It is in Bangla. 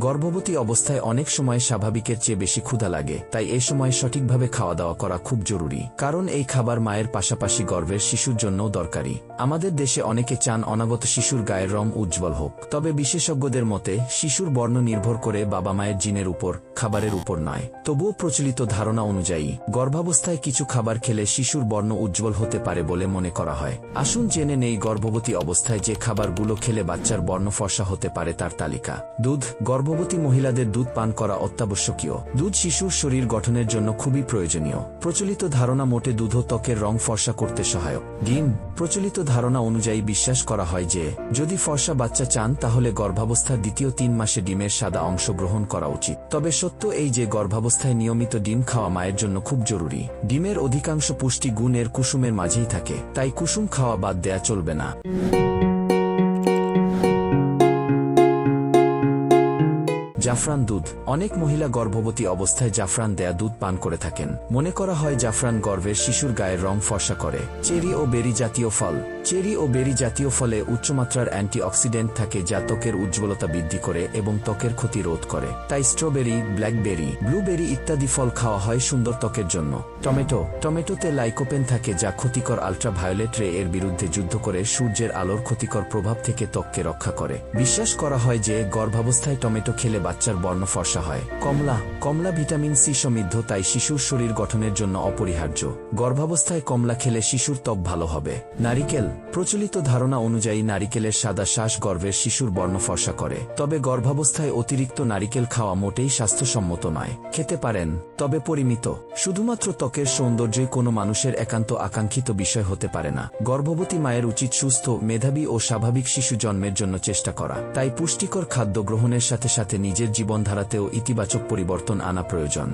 গর্ভবতী অবস্থায় অনেক সময় স্বাভাবিকের চেয়ে বেশি ক্ষুধা লাগে, তাই এ সময় সঠিকভাবে খাওয়া দাওয়া করা খুব জরুরি। কারণ এই খাবার মায়ের পাশাপাশি গর্ভের শিশুর জন্যও দরকারি। আমাদের দেশে অনেকে চান অনাগত শিশুর গায়ের রং উজ্জ্বল হোক। তবে বিশেষজ্ঞদের মতে, শিশুর বর্ণ নির্ভর করে বাবা মায়ের জিনের উপর খাবারের উপর নয়। তবুও প্রচলিত ধারণা অনুযায়ী, গর্ভাবস্থায় কিছু খাবার খেলে শিশুর বর্ণ উজ্জ্বল হতে পারে বলে মনে করা হয়। আসুন জেনে নেই গর্ভবতী অবস্থায় যে খাবারগুলো খেলে বাচ্চার বর্ণ ফর্সা হতে পারে তার তালিকা। দুধ, গর্ভবতী মহিলাদের দুধ পান করা অত্যাবশ্যকীয়। দুধ শিশুর শরীর গঠনের জন্য খুবই প্রয়োজনীয়। প্রচলিত ধারণা মোটে দুধ ত্বকের রং ফর্সা করতে সহায়ক। ডিম প্রচলিত ধারণা অনুযায়ী বিশ্বাস করা হয় যে, যদি ফর্সা বাচ্চা চান তাহলে গর্ভাবস্থার দ্বিতীয় তিন মাসে ডিমের সাদা অংশ গ্রহণ করা উচিত। তবে সত্য এই যে গর্ভাবস্থায় নিয়মিত ডিম খাওয়া মায়ের জন্য খুব জরুরি। ডিমের অধিকাংশ পুষ্টি গুণের কুসুমের মাঝেই থাকে, তাই কুসুম খাওয়া বাদ দেয়া চলবে না। জাফরান দুধ। অনেক মহিলা গর্ভবতী অবস্থায় জাফরান দেয়া দুধ পান করে থাকেন। মনে করা হয় জাফরান গর্ভের শিশুর গায়ের রং ফর্সা করে। চেরি ও বেরি জাতীয় ফল। চেরি ও বেরি জাতীয় ফলে উচ্চমাত্রার অ্যান্টিঅক্সিডেন্ট থাকে যা ত্বকের উজ্জ্বলতা বৃদ্ধি করে এবং ত্বকের ক্ষতি রোধ করে। তাই স্ট্রবেরি, ব্ল্যাকবেরি, ব্লুবেরি ইত্যাদি ফল খাওয়া হয় সুন্দর ত্বকের জন্য। টমেটো। টমেটোতে লাইকোপেন থাকে যা ক্ষতিকর আলট্রাভায়োলেট রে এর বিরুদ্ধে যুদ্ধ করে সূর্যের আলোর ক্ষতিকর প্রভাব থেকে ত্বককে রক্ষা করে। বিশ্বাস করা হয় যে গর্ভাবস্থায় টমেটো খেলে বাচ্চার বর্ণ ফর্সা হয়। কমলা কমলা ভিটামিন সি সমৃদ্ধ, তাই শিশুর শরীর গঠনের জন্য অপরিহার্য। গর্ভাবস্থায় কমলা খেলে শিশুর ত্বক ভালো হবে। নারিকেল, প্রচলিত ধারণা অনুযায়ী নারিকেলের সাদা শ্বাস গর্ভের শিশুর বর্ণ ফর্সা করে। তবে গর্ভাবস্থায় অতিরিক্ত নারিকেল খাওয়া মোটেই স্বাস্থ্যসম্মত নয়। খেতে পারেন, তবে পরিমিত। শুধুমাত্র ত্বকের সৌন্দর্যই কোনো মানুষের একান্ত আকাঙ্ক্ষিত বিষয় হতে পারে না। গর্ভবতী মায়ের উচিত সুস্থ, মেধাবী ও স্বাভাবিক শিশু জন্মের জন্য চেষ্টা করা। তাই পুষ্টিকর খাদ্য গ্রহণের সাথে সাথে নিজের জীবনধারাতেও ইতিবাচক পরিবর্তন আনা প্রয়োজন।